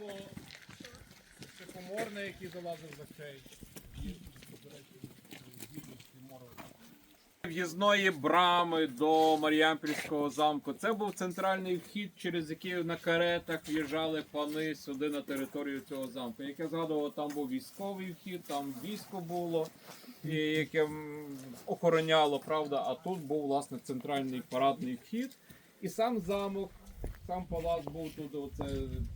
маємо шипоморне, який залазив за цей. В'їзної брами до Маріампільського замку. Це був центральний вхід, через який на каретах в'їжджали пани сюди на територію цього замку. Як я згадував, там був військовий вхід, там військо було, яке охороняло, правда. А тут був власне центральний парадний вхід. І сам замок, сам палац був тут, оце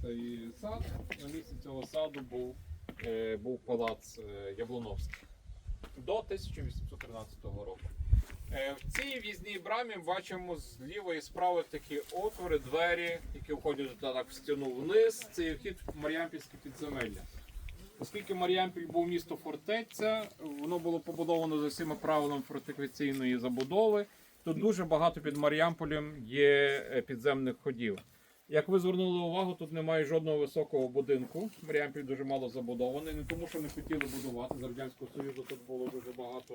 цей сад. На місці цього саду був, е, був палац е, Яблоновський до 1813 року. Е, В цій в'їзній брамі бачимо зліва і справа такі отвори, двері, які входять так в стіну вниз. Це вхід в Мар'ямпільське підземелля. Оскільки Мар'ямпіль був місто фортеця, воно було побудовано за всіма правилами фортифікаційної забудови. Тут дуже багато під Мар'ямполем є е, підземних ходів. Як ви звернули увагу, тут немає жодного високого будинку. Маріампіль дуже мало забудований. Не тому, що не хотіли будувати. З Радянського Союзу тут було дуже багато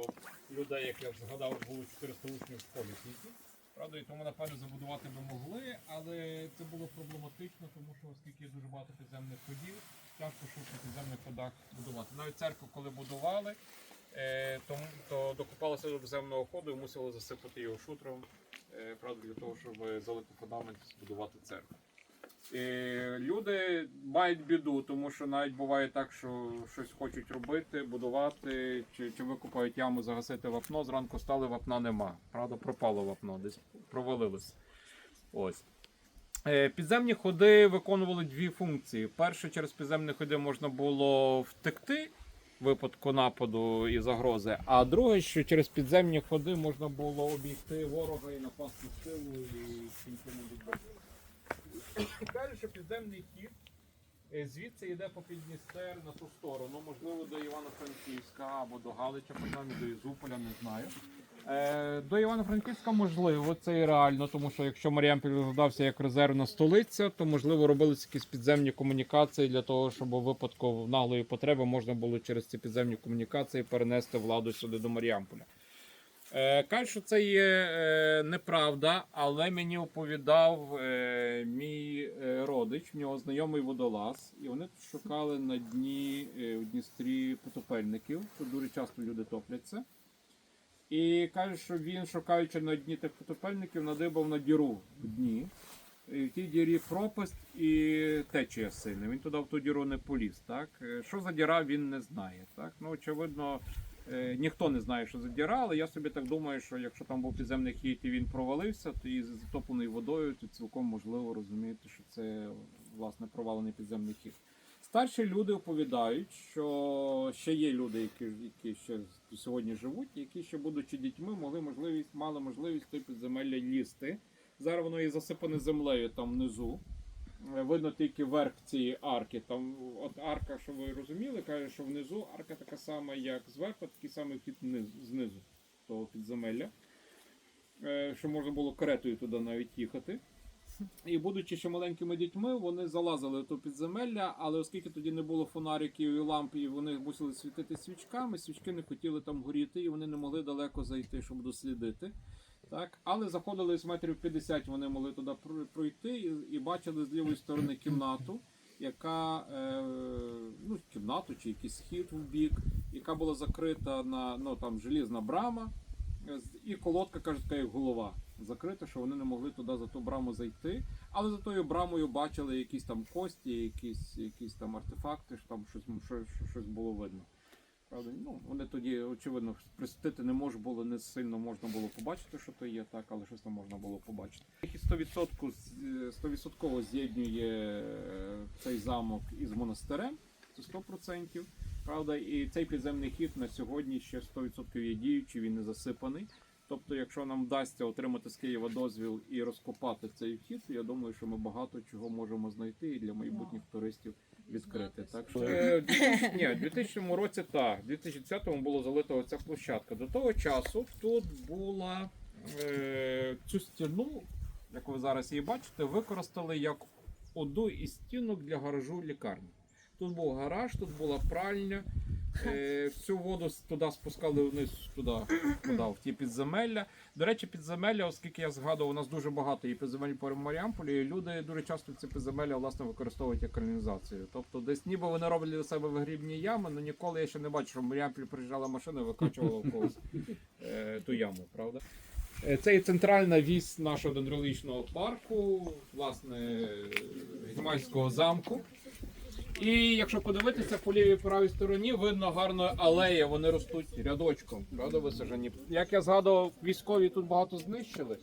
людей, як я згадав, було 400 учнів в школі тільки. Правда, і тому, напевно, забудувати би могли, але це було проблематично, тому що оскільки дуже багато підземних ходів, тяжко що в підземних ходах будувати. Навіть церкву, коли будували, е, то, то докопалися до підземного ходу і мусили засипати його шутром. Е, правда, для того, щоб залити фундамент, збудувати церкву. Е, люди мають біду, тому що навіть буває так, що щось хочуть робити, будувати, чи, чи викопають яму, загасити вапно. Зранку стали, вапна нема. Правда, пропало вапно, десь провалилось. Ось. Е, Підземні ходи виконували дві функції. Перше, через підземні ходи можна було втекти випадку нападу і загрози. А друге, що через підземні ходи можна було обійти ворога і напасти силу і цьому відбити. Каже, що підземний хід е, звідси йде по Підністер на ту сторону, можливо, до Івано-Франківська або до Галича, принаймні до Ізуполя, не знаю. Е, до Івано-Франківська можливо, це і реально, тому що якщо Маріампіль розглядався як резервна столиця, то можливо робилися якісь підземні комунікації для того, щоб у випадку наглої потреби можна було через ці підземні комунікації перенести владу сюди до Маріамполя. Е, Кажуть, що це є е, неправда, але мені оповідав мій родич, в нього знайомий водолаз, і вони тут шукали на дні у Дністрі потопельників. Тут дуже часто люди топляться. І каже, що він, шукаючи на дні тих потопельників, надибав на діру в дні. І в тій дірі пропасть і течія сильна. Він туди в ту діру не поліз. Так? Е, Що за діра, він не знає. Так? Ну, очевидно, е, ніхто не знає, що за діра, але я собі так думаю, що якщо там був підземний хід і він провалився, то і затоплений водою, то цілком можливо розуміти, що це власне провалений підземний хід. Старші люди оповідають, що ще є люди, які, які ще сьогодні живуть, які ще, будучи дітьми, могли можливість, мали можливість той підземелля лізти. Зараз воно є засипане землею там внизу. Е, Видно тільки верх цієї арки. Там от арка, що ви розуміли, каже, що внизу арка така сама, як зверху, такий самий вхід знизу того підземелля. Е, Що можна було каретою туди навіть їхати. І будучи ще маленькими дітьми, вони залазили в то підземелля, але оскільки тоді не було фонариків і ламп, і вони мусили світити свічками, свічки не хотіли там горіти, і вони не могли далеко зайти, щоб дослідити. Так, але заходили з метрів 50, вони могли туди пройти і, і бачили з лівої сторони кімнату, яка е, ну, кімнату чи якийсь схід в бік, яка була закрита на ну, там, желізна брама, і колодка, кажуть, як голова закрита, що вони не могли туди за ту браму зайти. Але за тою брамою бачили якісь там кості, якісь, якісь там артефакти, що там щось, що, що, щось було видно. Правда, ну, вони тоді, очевидно, присвятити не можна було, не сильно можна було побачити, що то є, так, але щось там можна було побачити. Їх і 100%, з- е, 100% е, цей замок із монастирем, це 100%. Правда, і цей підземний хід на сьогодні ще 100% є діючий, він не засипаний. Тобто, якщо нам вдасться отримати з Києва дозвіл і розкопати цей вхід, я думаю, що ми багато чого можемо знайти і для майбутніх туристів відкрити. Так що Е, ні, в 2000 році так, в 2010 було залита оця площадка. До того часу тут була е, цю стіну, як ви зараз її бачите, використали як одну із стінок для гаражу лікарні. Тут був гараж, тут була пральня, Е, всю воду туди спускали вниз, туди, туди, в ті підземелля. До речі, підземелля, оскільки я згадував, у нас дуже багато є підземель по Маріамполі, і люди дуже часто ці підземелля власне використовують як каналізацію. Тобто десь ніби вони роблять для себе вигрібні ями, але ніколи я ще не бачив, що в Маріамполі приїжджала машина і викачувала в когось е, ту яму, правда? Е, Це і центральна вісь нашого дендрологічного парку, власне, Гетьманського замку. І якщо подивитися по лівій правій стороні, видно гарно алея, вони ростуть рядочком, правда, висаджені. Як я згадував, військові тут багато знищили.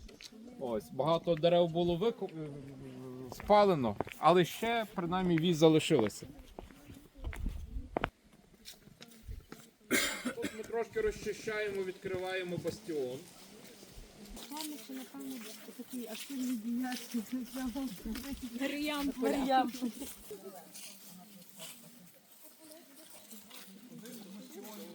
Ось, багато дерев було вику... спалено, але ще принаймні віз залишилося. Тут ми трошки розчищаємо, відкриваємо бастіон. Що напевно такий активний діяч. Маріям.